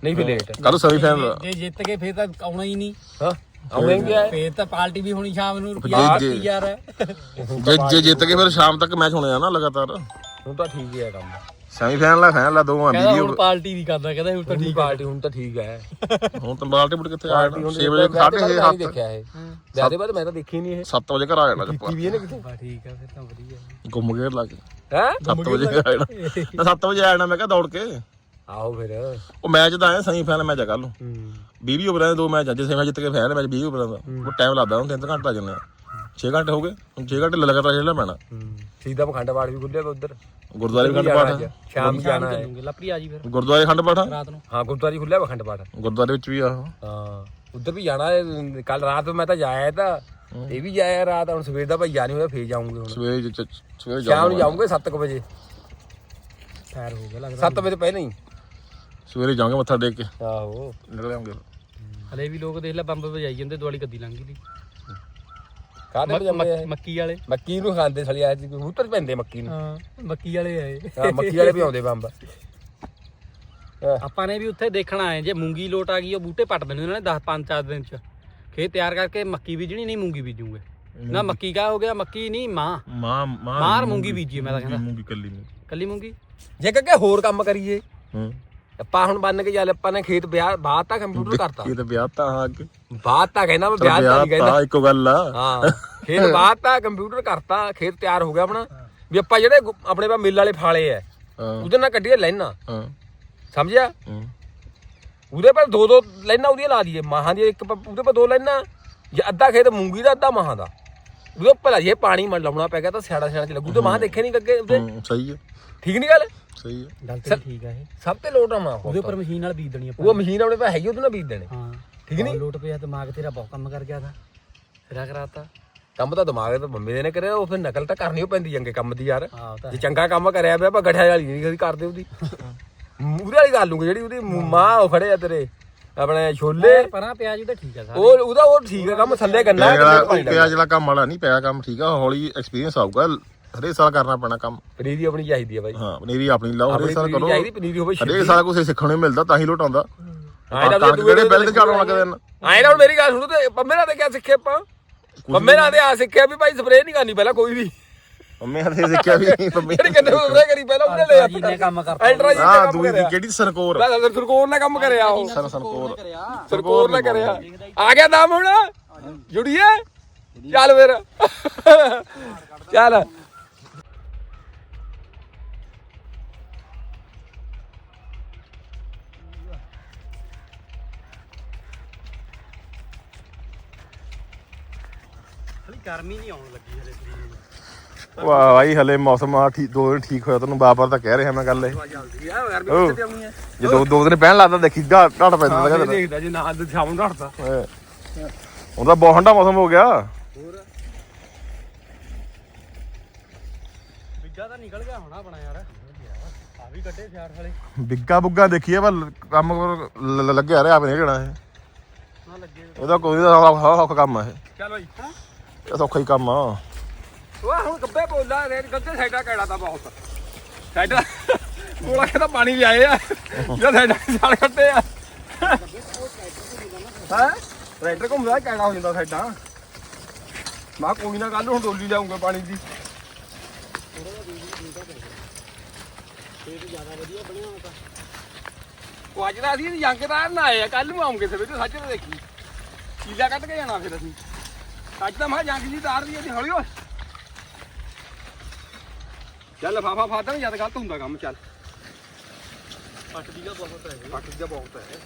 ਨਹੀਂ ਫਿਰ ਲੇਟ ਕੱਲ ਨੂੰ ਸੈਮੀਫਾਈਨਲ ਜੇ ਜਿੱਤ ਗਏ ਫੇਰ ਤਾਂ ਆਉਣਾ ਹੀ ਨਹੀਂ। ਹਾਂ ਆਉਣਗੇ ਆ ਫੇਰ ਤਾਂ ਪਾਰਟੀ ਵੀ ਹੋਣੀ ਸ਼ਾਮ ਨੂੰ ਰੁਪਿਆ ਜੇ- ਯਾਰ ਜੇ ਜੇ ਜਿੱਤ ਗਏ ਫਿਰ ਸ਼ਾਮ ਤੱਕ ਮੈਚ ਹੋਣੇ ਆ ਨਾ ਲਗਾਤਾਰ। ਹੁਣ ਤਾਂ ਠੀਕ ਹੈ ਕੰਮ। ਸੈਮੀਫਾਈਨਲ ਆ ਫਾਈਨਲ ਆ ਦੋਵਾਂ ਕਹਿੰਦਾ ਵੀਡੀਓ ਹੁਣ ਪਾਰਟੀ ਨਹੀਂ ਕਰਦਾ ਕਹਿੰਦਾ ਹੁਣ ਤਾਂ ਠੀਕ ਪਾਰਟੀ ਹੁਣ ਤਾਂ ਠੀਕ ਹੈ ਹੁਣ ਤਾਂ ਬਾਲਟੀ ਬੁੱਟ ਕਿੱਥੇ ਆ ਜਾਣਾ? 6 ਵਜੇ ਵਿਆਹ ਦੇ 6:30 ਬਾਅਦ ਮੈਂ ਨਹੀਂ 7 ਦੇਖਿਆ ਇਹ। ਵਿਆਹ ਦੇ ਬਾਅਦ ਮੈਂ ਤਾਂ ਦੇਖੀ ਨਹੀਂ ਇਹ। 7 ਵਜੇ ਘਰ ਆ ਜਾਣਾ ਚੱਪਾ। ਕੀ ਵੀ ਇਹਨੇ ਕਿਤੇ? ਬਾ ਠੀਕ ਆ ਫਿਰ ਤਾਂ ਵਧੀਆ। ਗੁੰਮ ਗੇਰ ਲਾ ਕੇ। ਹੈ? 7 ਵਜੇ ਆ ਜਾਣਾ। ਨਾ 7 ਵਜੇ ਆ ਜਾਣਾ ਮੈਂ ਕਿਹਾ ਦੌੜ ਕੇ। ਆਓ ਫਿਰ। ਉਹ ਮੈਚ ਦਾ ਆਇਆ ਸੈਮੀਫਾਈਨਲ ਮੈਚ ਆ ਕੱਲ ਨੂੰ। ਹੂੰ। 20 ਓਵਰਾਂ ਦੇ ਦੋ ਮੈਚ ਆ ਜਿਸੇ ਮੈਂ ਜਿੱਤ ਕੇ ਫਾਈਨਲ ਮੈਚ 20 ਓਵਰਾਂ ਦਾ। ਉਹ ਟਾਈਮ ਲੱਗਦਾ ਹੁਣ 3 ਘੰਟੇ ਆ ਜਾਂਦੇ ਆ। 6 ਘੰਟੇ ਹੋ ਗਏ। ਹੁਣ 6 ਘੰਟੇ ਲਗਾਤਾਰ ਪੈਣਾ। ਹੂੰ ਸੀਦਾ ਪਖੰਡ ਪਾੜ ਵੀ ਖੁੱਲਿਆ ਉਧਰ। ਗੁਰਦੁਆਰੇ ਖੰਡ ਪਾਠ। ਸ਼ਾਮ ਨੂੰ ਜਾਣਾ ਹੈ। ਚੱਲੂਗੇ ਲੱਪਰੀ ਆ ਜੀ ਫਿਰ। ਗੁਰਦੁਆਰੇ ਖੰਡ ਪਾਠ। ਰਾਤ ਨੂੰ। ਹਾਂ ਗੁਰਦੁਆਰੇ ਖੁੱਲਿਆ ਵਾ ਖੰਡ ਪਾਠ। ਗੁਰਦੁਆਰੇ ਵਿੱਚ ਵੀ ਆ। ਉਹ। ਹਾਂ ਉਧਰ ਵੀ ਜਾਣਾ ਕੱਲ ਰਾਤ ਮੈਂ ਤਾਂ ਜਾਇਆ ਤਾਂ ਇਹ ਵੀ ਜਾਇਆ ਰਾਤ। ਹੁਣ ਸਵੇਰ ਦਾ ਭਾਈ ਜਾ ਨਹੀਂ ਹੋਇਆ ਫੇਰ ਜਾਉਂਗੇ ਹੁਣ। ਸਵੇਰੇ ਜ- ਜ- ਸਵੇਰੇ ਸ਼ਾਮ ਨੂੰ ਜਾਊਂਗਾ। ਜਾਉਂਗੇ 7 ਵਜੇ। ਫਾਇਰ ਹੋ ਗਿਆ ਲੱਗਦਾ। 7 ਵਜੇ ਤੋਂ ਪਹਿਲਾਂ ਹੀ। ਸਵੇਰੇ ਜਾਵਾਂਗੇ ਮੱਥਾ ਟੇਕ ਕੇ। ਆਹੋ। ਨਿਕਲ ਆਉਂਗੇ। ਹਲੇ ਵੀ ਲੋਕ ਦੇਖ ਲੈ ਬੰਬ ਵਜਾਈ ਜਾਂਦੇ ਦਿਵਾਲੀ ਕੱਦੀ ਲੰਘ ਗਈ ਕਾਹਦੇ ਮੱਕ- ਜਾਂਦੇ ਮੱਕ- ਮੱਕੀ ਵਾਲੇ। ਮੱਕੀ ਨੂੰ ਖਾਂਦੇ ਸਲੀ ਆ ਕਬੂਤਰ ਪੈਂਦੇ ਮੱਕੀ ਨੂੰ। ਹਾਂ ਮੱਕੀ ਵਾਲੇ ਆਏ ਹਾਂ ਮੱਕੀ ਵਾਲੇ ਵੀ ਆਉਂਦੇ ਬੰਬ। ਆਪਾਂ ਨੇ ਵੀ ਉੱਥੇ ਦੇਖਣਾ ਹੈ ਜੇ ਮੂੰਗੀ ਲੋਟ ਆ ਗਈ ਉਹ ਬੂਟੇ ਪੱਟ ਦੇਣੇ ਉਹਨਾਂ ਨੇ 10 5 4 ਦਿਨ ਚ। ਖੇਤ ਤਿਆਰ ਕਰਕੇ ਮੱਕੀ ਬੀਜਣੀ ਨਹੀਂ ਮੂੰਗੀ ਬੀਜੂਗੇ। ਨਾ ਮੱਕੀ ਕਾ ਹੋ ਗਿਆ ਮੱਕੀ ਨਹੀਂ ਮਾਂ। ਮਾਂ ਮਾਂ ਮਾਰ ਮੂੰਗੀ। ਬੀਜੀ ਮੈਂ ਤਾਂ ਕਹਿੰਦਾ। ਮੂੰਗੀ ਕੱਲੀ ਮੂੰਗੀ। ਕੱਲੀ ਮੂੰਗੀ? ਜੇ ਕਿ ਹੋਰ ਕੰਮ ਕਰੀਏ। ਹੂੰ। ਆਪਾਂ ਹੁਣ ਬੰਨ ਕੇ ਚੱਲ ਆਪਾਂ ਨੇ ਖੇਤ ਵਿਆਹ ਬਾਤ ਤਾਂ ਕੰਪਿਊਟਰ ਕਰਤਾ। ਇਹ ਤਾਂ ਵਿਆਹ ਤਾਂ ਆ ਅੱਗੇ। ਬਾਤ ਤਾਂ ਕਹਿੰਦਾ ਮੈਂ ਵਿਆਹ ਤਾਂ ਨਹੀਂ ਕਹਿੰਦਾ। ਇੱਕੋ ਗੱਲ ਆ। ਹਾਂ ਖੇਤ ਬਾਤ ਤਾਂ ਕੰਪਿਊਟਰ ਕਰਤਾ ਖੇਤ ਤਿਆਰ ਹੋ ਗਿਆ ਆਪਣਾ। ਵੀ ਆਪਾਂ ਜਿਹੜੇ ਆਪਣੇ ਪਾ ਮਿੱਲ ਵਾਲੇ ਫਾਲੇ ਹਾਂ। ਉਹਦੇ ਨਾਲ ਕੱਢੀਏ ਲੈਣਾ ਹਾਂ। ਸਮਝਿਆ? ਹੂੰ। ਉਹਦੇ ਪਰ ਦੋ ਦੋ ਲਾਈਨਾਂ ਉਹਦੀਆਂ ਲਾ ਦਈਏ ਮਾਹਾਂ ਦੀ ਇੱਕ ਉਹਦੇ ਪਰ ਦੋ ਲਾਈਨਾਂ ਜੇ ਅੱਧਾ ਖੇਤ ਮੂੰਗੀ ਦਾ ਅੱਧਾ ਮਾਹਾਂ ਦਾ। ਉਹਦੇ ਭਲਾ ਜੇ ਪਾਣੀ ਲਾਉਣਾ ਪੈ ਗਿਆ ਤਾਂ ਸਿਆੜਾ ਸਿਆੜਾ ਚ ਲੱਗੂ। ਤੇ ਮਾਹ ਦੇਖੇ ਨਹੀਂ ਅੱਗੇ ਹੂੰ, ਸਹੀ ਹੈ ਠੀਕ ਨਹੀਂ ਗੱਲ? ਸਹੀ ਹੈ ਗੱਲ ਤੇ ਠੀਕ ਆ ਇਹ। ਸਭ ਤੇ ਲੋਟ ਆਉਣਾ ਉਹਦੇ ਉੱਪਰ ਮਸ਼ੀਨ ਨਾਲ ਬੀਜ ਦੇਣੀ ਆਪਾਂ। ਉਹ ਮਸ਼ੀਨ ਆਪਣੇ ਪਾ ਹੈਗੀ ਉਹਦੇ ਨਾਲ ਬੀਜ ਦੇਣੇ। ਹਾਂ। ਠੀਕ ਨੀ? ਲੋਟ ਪਿਆ ਦਿਮਾਗ ਤੇਰਾ ਬਹੁਤ ਕੰਮ ਕਰ ਗਿਆ ਤਾਂ। ਸਿਰਾ ਕਰਾਤਾ। ਕੰਮ ਤਾਂ ਦਿਮਾਗ ਤੇ ਮੰਮੀ ਦੇ ਨੇ ਕਰਿਆ ਉਹ ਫਿਰ ਨਕਲ ਤਾਂ ਕਰਨੀ ਓ ਪੈਂਦੀ ਚੰਗੇ ਕੰਮ ਦੀ ਯਾਰ। ਹਾਂ ਉਹ ਤਾਂ ਜੇ ਚੰਗਾ ਕੰਮ ਕਰਿਆ ਪਿਆ ਆਪਾਂ ਗਠਿਆ ਵਾਲੀ ਨਹੀਂ ਕਦੀ ਕਰਦੇ ਉਹਦੀ। ਉਹਦੇ ਵਾਲੀ ਗੱਲ ਲੂਗੇ ਜਿਹੜੀ ਉਹਦੀ ਮਾਂ ਉਹ ਖੜੇ ਆ ਤੇਰੇ ਆਪਣੇ ਛੋਲੇ। ਯਾਰ ਪਰਾਂ ਪਿਆਜ ਉਹਦਾ ਠੀਕ ਆ ਸਾਰਾ। ਉਹ ਉਹਦਾ ਉਹ ਠੀਕ ਆ ਕੰਮ ਥੱਲੇ ਪਾਣੀ ਪਿਆਜ਼ ਵਾਲਾ ਕੰਮ ਵਾਲਾ ਨਹੀਂ ਪਿਆ ਕੰਮ ਠੀਕ ਆ ਹੌਲੀ ਐਕਸਪੀਰੀਅੰਸ ਆਊਗਾ। ਹਰੇਕ ਸਾਲ ਕਰਨਾ ਪੈਣਾ ਕੰਮ। ਪਨੀਰੀ ਆਪਣੀ ਚਾਹੀਦੀ ਆ ਬਾਈ। ਹਾਂ ਪਨੀਰੀ ਆਪਣੀ ਲਾਓ ਹਰੇਕ ਸਾਲ ਕਰੋ। ਚਾਹੀਦੀ ਪਨੀਰੀ ਹੋਵੇ ਹਰੇਕ ਸਾਲ ਕੁਝ ਸਿੱਖਣ ਨੂੰ ਮਿਲਦਾ ਤਾਂ ਹੀ ਲੋਟ ਆਉਂਦਾ ਆਏ ਤਾਂ ਕਣਕ ਜਿਹੜੇ ਬਿੱਲ ਤੇ ਝਾੜਨ ਲੱਗਦੇ ਨੇ। ਆਏ ਨਾ ਹੁਣ ਮੇਰੀ ਗੱਲ ਸੁਣੋ ਤੇ ਪੰਮੇ ਨਾਲ ਤੇ ਕਿਆ ਸਿੱਖਿਆ ਆਪਾਂ? ਪੰਮੇ ਨਾਲ ਤੇ ਆ ਸਿੱਖਿਆ ਵੀ ਭਾਈ ਸਪਰੇਅ ਨਹੀਂ ਕਰਨੀ ਪਹਿਲਾਂ ਕੋਈ ਵੀ। ਮੰਮੀ ਹੱਥੇ ਸਿੱਖਿਆ ਵੀ ਮੰਮੀ ਜਿਹੜੀ ਕਿੰਨੇ ਸਪਰੇਅ ਕਰੀ ਪਹਿਲਾਂ ਉਹਨੇ ਲੈ ਜੀ ਨੇ ਕੰਮ ਕਰਤਾ। ਐਲਟਰਾ ਜੀ ਨੇ ਹਾਂ ਦੂਜੀ ਕਰਿਆ। ਕਿਹੜੀ ਸਰਕੋਰ ਸਰਕੋਰ ਨੇ ਕੰਮ ਕਰਿਆ ਉਹ। ਸਨ ਸੰਕੋਰ। ਸਰਕੋਰ ਨੇ ਕਰਿਆ। ਆ ਗਿਆ ਦਮ ਹੁਣ? ਜੁੜੀਏ? ਚੱਲ ਫਿਰ। ਚੱਲ। ਗਰਮੀ ਨਹੀਂ ਆਉਣ ਲੱਗੀ ਹਲੇ ਸਰੀਰ ਨੂੰ। ਵਾਹ ਭਾਈ ਹਲੇ ਮੌਸਮ ਆ ਠੀਕ ਦੋ ਦਿਨ ਠੀਕ ਹੋਇਆ ਤੈਨੂੰ ਬਾਰ-ਬਾਰ ਤਾਂ ਕਹਿ ਰਿਹਾ ਮੈਂ ਗੱਲ ਇਹ। ਜਲਦੀ ਆ ਓ। ਕਿੱਥੇ ਆਉਣੀ ਹੈ ਜੇ ਦੋ ਦੋ ਦਿਨ ਪਹਿਣ ਲੱਗਦਾ ਦੇਖੀ ਢਾਟ ਪੈਂਦਾ ਤਾਂ ਕਹਿੰਦਾ ਦੇਖਦਾ ਜੀ ਨਾ ਸ਼ਾਮ ਨੂੰ ਹਟਦਾ ਉਹਦਾ ਬਹੁਤ ਠੰਡਾ ਮੌਸਮ ਹੋ ਗਿਆ। ਬਿੱਗਾ ਤਾਂ ਨਿਕਲ ਗਿਆ ਹੋਣਾ ਆਪਣਾ ਯਾਰ। ਆ ਵੀ ਕੱਢੇ ਸਿਆੜ ਵਾਲੇ। ਬਿੱਗਾ ਬੁੱਗਾ ਦੇਖੀਏ ਪਰ ਕੰਮ ਲੱਗਿਆ ਰਿਹਾ ਆਪਣੇ ਕਿਹੜਾ ਇਹ। ਨਾ ਲੱਗੇ। ਇਹਦਾ ਕੋਈ ਦਾ ਔਖਾ ਕੰਮ ਇਹ। ਚੱਲ ਬਾਈ। ਇਹ ਤਾਂ ਹੀ ਕੰਮ ਆ। ਉਹ ਹੁਣ ਗੱਬੇ ਬੋਲਾ ਰੇਡ ਗੱਦੇ ਸਾਈਡਾ ਕਿਹੜਾ ਤਾਂ ਬਹੁਤ। ਸਾਈਡਾ ਕੋਲਾ ਕਹਿੰਦਾ ਪਾਣੀ ਲਿਆਏ ਆ। ਜਾਂ ਸਾਈਡਾ ਸਾਲ ਕੱਟੇ ਆ। ਹੈ? ਰਾਈਡਰ ਘੁੰਮਦਾ ਕਿਹੜਾ ਹੋ ਜਾਂਦਾ ਸਾਈਡਾ। ਮਾ ਕੋਈ ਨਾ ਕੱਲ ਹੁਣ ਡੋਲੀ ਲਿਆਉਂਗਾ ਪਾਣੀ ਦੀ। ਉਹ ਅੱਜ ਦਾ ਅਸੀਂ ਜੰਗਦਾਰ ਨਾ ਆਏ ਕੱਲ ਨੂੰ ਆਉਂਗੇ ਸਵੇਰੇ ਸੱਚ ਦੇਖੀ। ਚੀਲਾ ਕੱਢ ਕੇ ਜਾਣਾ ਫਿਰ ਅਸੀਂ। ਅੱਜ ਤਾਂ ਮੈਂ ਜੰਗ ਜੀ ਤਾਰ ਦੀ ਉਹਦੀ ਹੌਲੀ ਓਏ। ਚੱਲ ਲਫਾਫਾ ਫਾਦਣ ਜਦ ਗਲਤ ਹੁੰਦਾ ਕੰਮ ਚੱਲ। ਪੱਟ ਦੀ ਦਾ ਬਹੁਤ ਹੈ ਪੱਟ ਜਾ ਬਹੁਤ ਹੈ।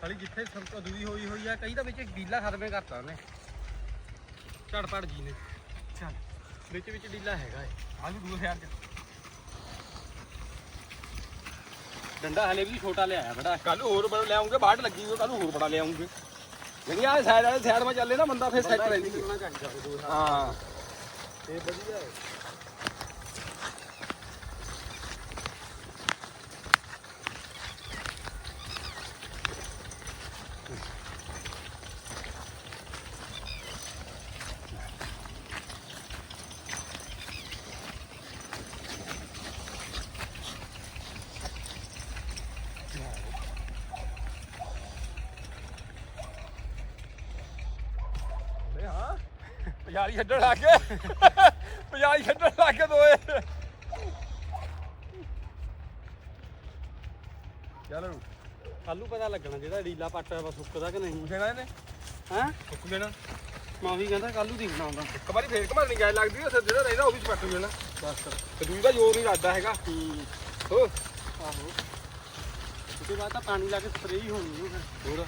ਖਾਲੀ ਜਿੱਥੇ ਸਭ ਅਧੂਰੀ ਹੋਈ ਹੋਈ ਆ ਕਈ ਤਾਂ ਵਿੱਚ ਡੀਲਾ ਖਤਮੇ ਕਰਤਾ ਉਹਨੇ। ਝੜਪੜ ਜੀ ਨੇ। ਚੱਲ। ਵਿੱਚ ਵਿੱਚ ਡੀਲਾ ਹੈਗਾ ਏ। ਆ ਵੀ ਦੂਰ ਸ਼ਹਿਰ ਚ ਡੰਡਾ ਹਲੇ ਵੀ ਛੋਟਾ ਲਿਆਇਆ ਬੜਾ ਕੱਲ ਹੋਰ ਬੜਾ ਲਿਆਉਂਗੇ ਬਾੜ ਲੱਗੀ ਹੋਈ ਕੱਲ ਹੋਰ ਬੜਾ ਲਿਆਉਂਗੇ। ਜਿਹੜੀ ਆ ਸਾਈਡ ਵਾਲੇ ਸਾਈਡ 'ਮਾ ਚੱਲੇ ਨਾ ਬੰਦਾ ਫਿਰ ਸੈੱਟ ਰਹਿੰਦੀ ਹਾਂ। ਇਹ ਵਧੀਆ ਹੈ ਏ ਹਾਂ ਪੰਜਾਲੀ ਛੱਡਣ ਲੱਗ ਗਏ। ਪੰਜਾਲੀ ਛੱਡਣ ਲੱਗ ਗਏ ਦੋਏ ਚਲੋ। ਕੱਲੂ ਪਤਾ ਲੱਗਣਾ ਜਿਹੜਾ ਡੀਲਾ ਪੱਟ ਵਾ ਸੁੱਕਦਾ ਕਿ ਨਹੀਂ? ਪੁੱਛਣਾ ਇਹਨੇ ਹੈ? ਸੁੱਕ ਜਾਣਾ ਮੈਂ ਉਹੀ ਕਹਿੰਦਾ ਕੱਲੂ ਦੇਖਣਾ ਹੁੰਦਾ। ਇੱਕ ਵਾਰੀ ਫੇਰ ਘਮਾਣੀ ਗੈਲ ਲੱਗਦੀ ਉਹ ਜਿਹੜਾ ਰਹਿੰਦਾ ਉਹ ਵੀ ਸਪੱਟ ਹੋ ਜਾਣਾ ਬਸ ਤੇ ਦੂਜੀ ਦਾ ਜ਼ੋਰ ਨਹੀਂ ਲੱਗਦਾ ਹੈਗਾ। ਹੋ। ਆਹੋ। ਉਹਦੇ ਬਾਅਦ ਤਾਂ ਪਾਣੀ ਲਾ ਕੇ ਸਪਰੇਅ ਹੀ ਹੋਣੀ ਉਹ ਫਿਰ। ਹੋਰ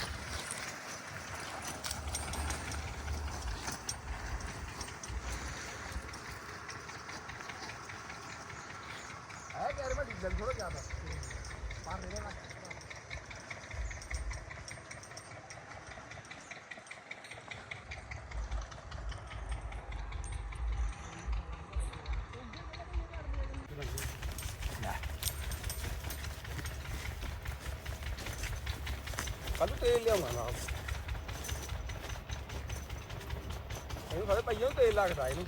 ਹੈ ਯਾਰ ਮੈਂ ਡੀਜ਼ਲ ਥੋੜਾ ਜ਼ਿਆਦਾ ਪਰ ਇਹਦੇ ਨਾਲ ਕੱਲ ਤੇਲ ਲਿਆਉਣਾ ਨਾਲ। ਇਹਨੂੰ ਸਾਡੇ ਪਈਆਂ ਤੇਲ ਲੱਗਦਾ ਇਹਨੂੰ।